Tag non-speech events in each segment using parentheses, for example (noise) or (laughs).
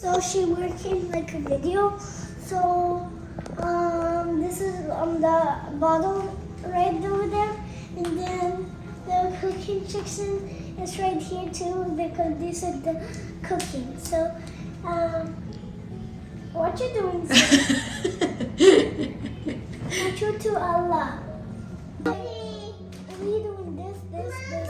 So she working like a video. So um, this is on the bottle right over there, and then the cooking section is right here too because this is the cooking. So um, what you doing? What (laughs) you to Allah? Are you doing this, this, this,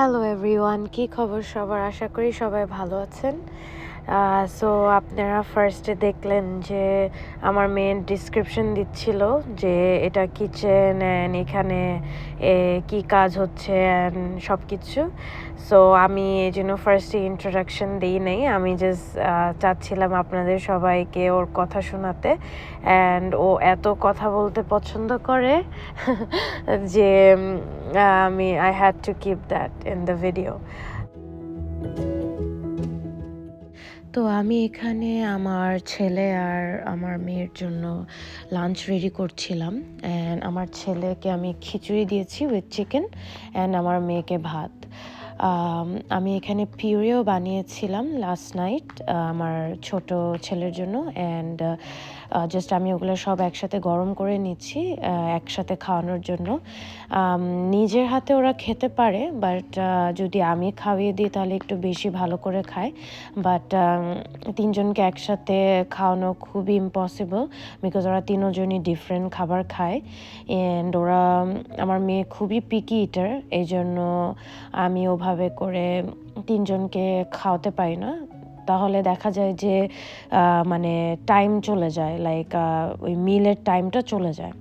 hello everyone কি খবর সবার? আশা করি সবাই ভালো আছেন। So আপনারা ফার্স্টে দেখলেন যে আমার মেন ডিসক্রিপশন দিচ্ছিল যে এটা কিচেন অ্যান্ড এখানে কি কাজ হচ্ছে অ্যান্ড সব কিছু সো আমি এই জন্য ফার্স্টে ইন্ট্রোডাকশন দিই নেই, আমি জাস্ট চাচ্ছিলাম আপনাদের সবাইকে ওর কথা শোনাতে অ্যান্ড ও এত কথা বলতে পছন্দ করে (laughs) যে আমি I had to keep that in the video তো আমি এখানে আমার ছেলে আর আমার মেয়ের জন্য লাঞ্চ রেডি করছিলাম অ্যান্ড আমার ছেলেকে আমি খিচুড়ি দিয়েছি উইথ চিকেন অ্যান্ড আমার মেয়েকে ভাত। আমি এখানে পিউরিও বানিয়েছিলাম লাস্ট নাইট আমার ছোট ছেলের জন্য অ্যান্ড জাস্ট আমি ওগুলো সব একসাথে গরম করে নিচ্ছি একসাথে খাওয়ানোর জন্য। নিজের হাতে ওরা খেতে পারে বাট যদি আমি খাওয়িয়ে দিই তাহলে একটু বেশি ভালো করে খায়। বাট তিনজনকে একসাথে খাওয়ানো খুবই ইম্পসিবল বিকজ ওরা তিনজনই ডিফারেন্ট খাবার খায়। অ্যান্ড ওরা, আমার মেয়ে খুবই পিকি ইটার এই জন্য আমি ওভাবে করে তিনজনকে খাওয়াতে পারি না। তাহলে দেখা যায় যে মানে টাইম চলে যায় লাইক ওই মিলের টাইমটা চলে যায়।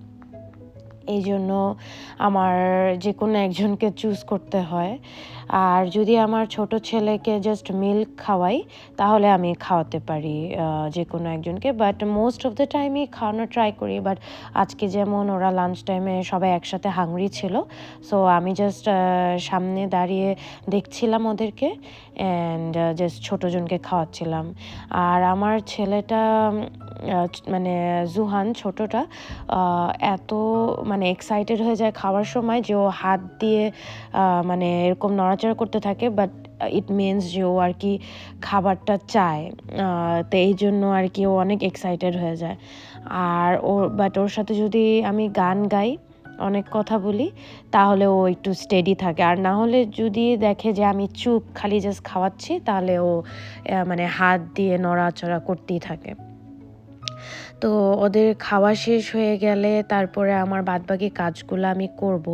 এই জন্য আমার যে কোনো একজনকে চুজ করতে হয়। আর যদি আমার ছোট ছেলেকে জাস্ট মিল্ক খাওয়াই, তাহলে আমি খাওয়াতে পারি যে কোনো একজনকে। বাট মোস্ট অফ দ্য টাইমই খাওয়ানোর ট্রাই করি। বাট আজকে যেমন ওরা লাঞ্চ টাইমে সবাই একসাথে হাংরি ছিল সো আমি জাস্ট সামনে দাঁড়িয়ে দেখছিলাম ওদেরকে। অ্যান্ড জাস্ট ছোটোজনকে খাওয়াচ্ছিলাম। আর আমার ছেলেটা মানে জুহান ছোটটা এত মানে এক্সাইটেড হয়ে যায় খাওয়ার সময় যে ও হাত দিয়ে মানে এরকম নড়াচড়া করতে থাকে বাট ইট মিনস যে ও আর কি খাবারটা চায়। তো এই জন্য আর কি ও অনেক এক্সাইটেড হয়ে যায়। আর ওর বাট ওর সাথে যদি আমি গান গাই অনেক কথা বলি তাহলে ও একটু স্টেডি থাকে। আর না হলে যদি দেখে যে আমি চুপ, খালি জাস্ট খাওয়াচ্ছি, তাহলে ও মানে হাত দিয়ে নড়াচড়া করতেই থাকে। তো ওদের খাওয়া শেষ হয়ে গেলে তারপরে আমার বাদবাকি কাজগুলো আমি করব।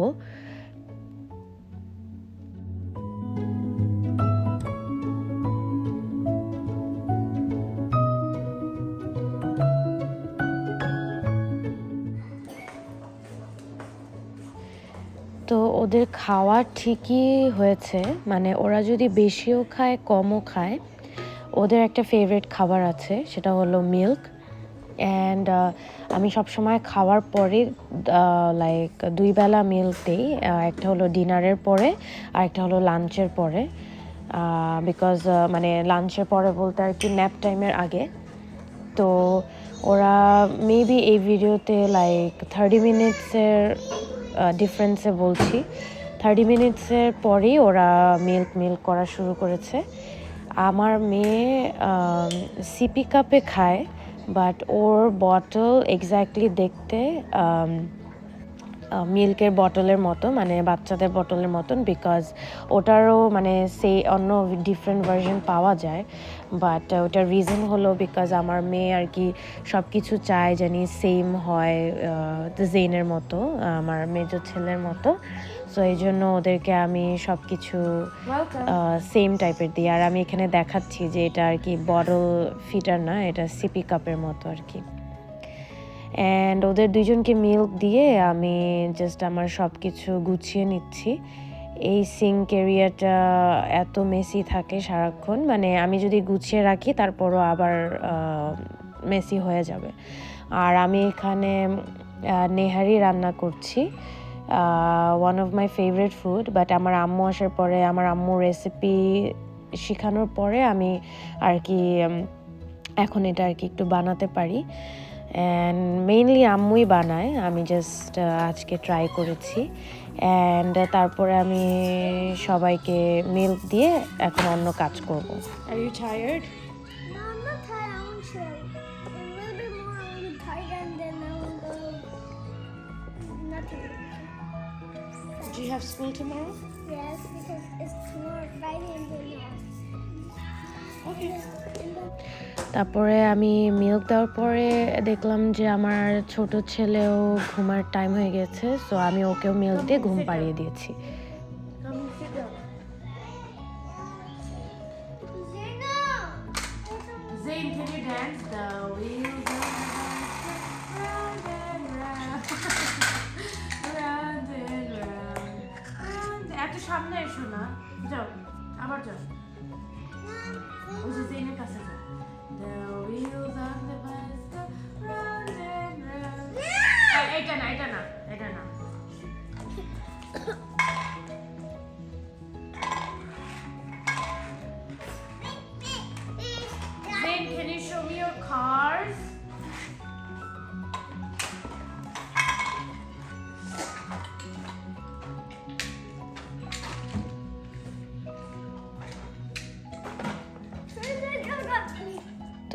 তো ওদের খাওয়া ঠিকই হয়েছে। মানে ওরা যদি বেশিও খায়, কমও খায়, ওদের একটা ফেভারিট খাবার আছে, সেটা হলো মিল্ক অ্যান্ড আমি সবসময় খাওয়ার পরে লাইক দুই বেলা মিল্ক দিই একটা হলো ডিনারের পরে, আর একটা হলো লাঞ্চের পরে। বিকজ মানে লাঞ্চের পরে বলতে আর কি ন্যাপ টাইমের আগে। তো ওরা মেবি এই ভিডিওতে লাইক থার্টি মিনিটসের ডিফারেন্সে বলছি। থার্টি মিনিটসের পরেই ওরা মিল্ক মিল্ক করা শুরু করেছে। আমার মেয়ে সিপি কাপে খায় বাট ওর বটল এক্স্যাক্টলি দেখতে মিল্কের বটলের মতো মানে বাচ্চাদের বটলের মতন বিকজ ওটারও মানে সেই অন্য ডিফারেন্ট ভার্সন পাওয়া যায়। বাট ওটার রিজন হলো বিকজ আমার মেয়ে আর কি সব কিছু চায় জানি সেম হয় জেনের মতো আমার মেজর ছেলের মতো। সো এই জন্য ওদেরকে আমি সব কিছু সেম টাইপের দিই। আর আমি এখানে দেখাচ্ছি যে এটা আর কি বটল ফিটার না এটা সিপি কাপের মতো আর কি। অ্যান্ড ওদের দুইজনকে মিল্ক দিয়ে আমি জাস্ট আমার সব কিছু গুছিয়ে নিচ্ছি। এই সিঙ্ক এরিয়াটা এত মেসি থাকে সারাক্ষণ। মানে আমি যদি গুছিয়ে রাখি, তারপরও আবার মেসি হয়ে যাবে। আর আমি এখানে নেহারি রান্না করছি। One of my favourite food but আমার আম্মু আসার পরে, আমার আম্মু রেসিপি শেখানোর পরে আমি আর কি এখন এটা আর কি একটু বানাতে পারি। অ্যান্ড মেইনলি আম্মুই বানায় আমি জাস্ট আজকে ট্রাই করেছি অ্যান্ড তারপরে আমি সবাইকে মিল্ক দিয়ে এখন অন্য কাজ করব are you tired. Do you have school tomorrow? Yes, because it's tomorrow Friday and then তারপরে আমি মিল্ক দেওয়ার পরে দেখলাম যে আমার ছোট ছেলেও ঘুমার টাইম হয়ে গেছে সো আমি ওকেও মিল্ক দিয়ে ঘুম পাড়িয়ে দিয়েছি Huh. (laughs)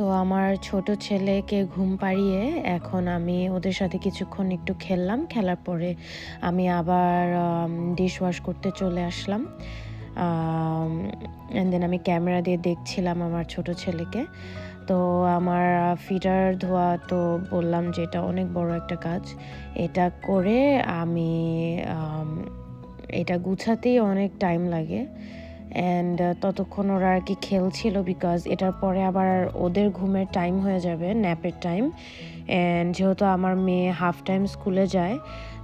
তো আমার ছোট ছেলেকে ঘুম পাড়িয়ে এখন আমি ওদের সাথে কিছুক্ষণ একটু খেললাম। খেলার পরে আমি আবার ডিশ ওয়াশ করতে চলে আসলাম। অ্যান্ড দেন আমি ক্যামেরা দিয়ে দেখছিলাম আমার ছোট ছেলেকে। তো আমার ফিটার ধোয়া তো বললাম যে এটা অনেক বড় একটা কাজ। এটা করে আমি এটা গুছাতেই অনেক টাইম লাগে। অ্যান্ড ততক্ষণ ওরা আর কি খেলছিল বিকজ এটার পরে আবার ওদের ঘুমের টাইম হয়ে যাবে ন্যাপের টাইম অ্যান্ড যেহেতু আমার মেয়ে হাফ টাইম স্কুলে যায়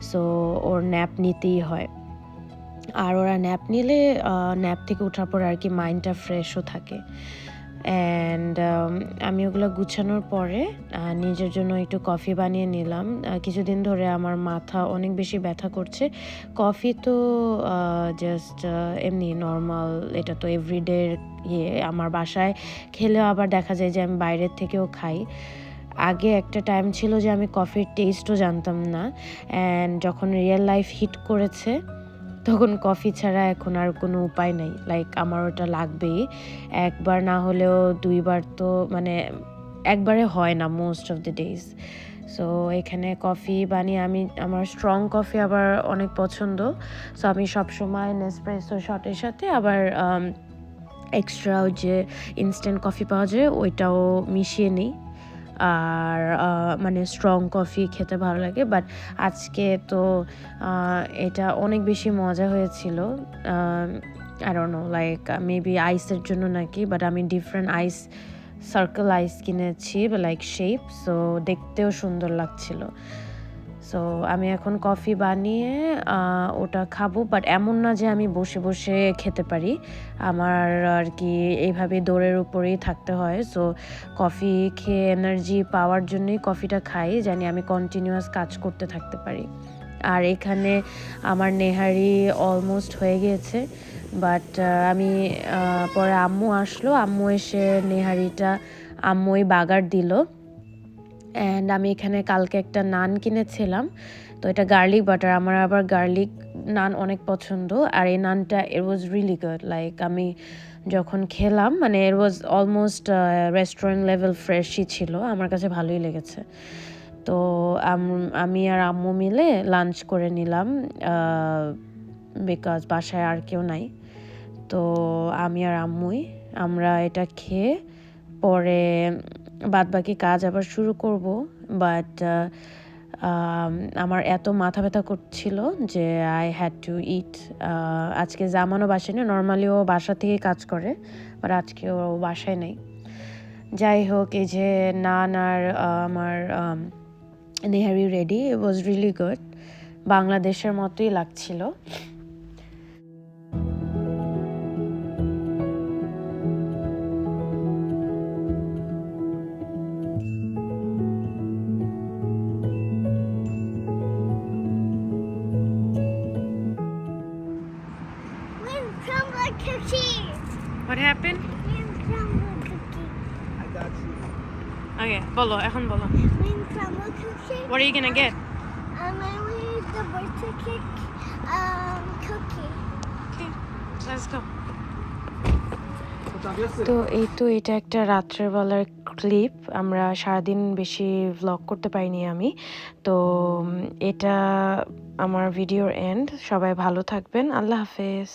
সো ওর ন্যাপ নিতেই হয়। আর ওরা ন্যাপ নিলে ন্যাপ থেকে ওঠার পর আর কি মাইন্ডটা ফ্রেশও থাকে। অ্যান্ড আমি ওগুলো গুছানোর পরে নিজের জন্য একটু কফি বানিয়ে নিলাম। কিছুদিন ধরে আমার মাথা অনেক বেশি ব্যথা করছে। কফি তো জাস্ট এমনি নর্মাল এটা তো এভরিডের ইয়ে। আমার বাসায় খেলেও আবার দেখা যায় যে আমি বাইরের থেকেও খাই। আগে একটা টাইম ছিল যে আমি কফির টেস্টও জানতাম না। অ্যান্ড যখন রিয়েল লাইফ হিট করেছে তখন কফি ছাড়া এখন আর কোনো উপায় নেই। লাইক আমার ওটা লাগবেই। একবার না হলেও দুইবার তো মানে একবারে হয় না most of the days so এখানে কফি বানিয়ে আমি, আমার স্ট্রং কফি আবার অনেক পছন্দ। সো আমি সবসময় নেসপ্রেসো শটের সাথে আবার এক্সট্রা যে ইনস্ট্যান্ট কফি পাওয়া যায়, ওইটাও মিশিয়ে নিই। আর মানে স্ট্রং কফি খেতে ভালো লাগে বাট আজকে তো এটা অনেক বেশি মজা হয়েছিল। আর নো লাইক মেবি আইসের জন্য নাকি বাট আমি ডিফারেন্ট আইস সার্কেল আইস কিনেছি লাইক শেপ সো দেখতেও সুন্দর লাগছিল। সো আমি এখন কফি বানিয়ে ওটা খাব বাট এমন না যে আমি বসে বসে খেতে পারি। আমার আর কি এইভাবে দৌড়ের উপরেই থাকতে হয়। সো কফি খেয়ে এনার্জি পাওয়ার জন্যই কফিটা খাই, জানি আমি কন্টিনিউয়াস কাজ করতে থাকতে পারি। আর এখানে আমার নেহারি অলমোস্ট হয়ে গিয়েছে বাট আমি পরে আম্মু আসলো। আম্মু এসে নেহারিটা আম্মুই বাগার দিল। অ্যান্ড আমি এখানে কালকে একটা নান কিনেছিলাম। তো এটা গার্লিক বাটার আমার আবার গার্লিক নান অনেক পছন্দ। আর এই নানটা it was really good like আমি যখন খেলাম মানে এর ওয়াজ অলমোস্ট রেস্টুরেন্ট লেভেল ফ্রেশই ছিল, আমার কাছে ভালোই লেগেছে। তো আমি আর আম্মু মিলে লাঞ্চ করে নিলাম বিকজ বাসায় আর কেউ নাই। তো আমি আর আম্মুই, আমরা এটা খেয়ে, পরে বাদ বাকি কাজ আবার শুরু করব বাট আমার এত মাথা ব্যথা করছিল যে আই হ্যাড টু ইট আজকে জামানো বাসায় নেই নর্মালি ও বাসা থেকে কাজ করে বাট আজকে ও বাসায় নেই। যাই হোক, এই যে নান আর আমার nihari ready was really good বাংলাদেশের মতোই লাগছিল। What happened? I got you. Okay, বলো এখন cookie. What are you gonna get? Um, I need the birthday cake um, cookie. Okay, let's go. তো এই তো এটা একটা রাত্রেবেলার ক্লিপ আমরা সারাদিন বেশি ভ্লগ করতে পারিনি আমি তো এটা আমার ভিডিওর এন্ড সবাই ভালো থাকবেন আল্লাহ হাফেজ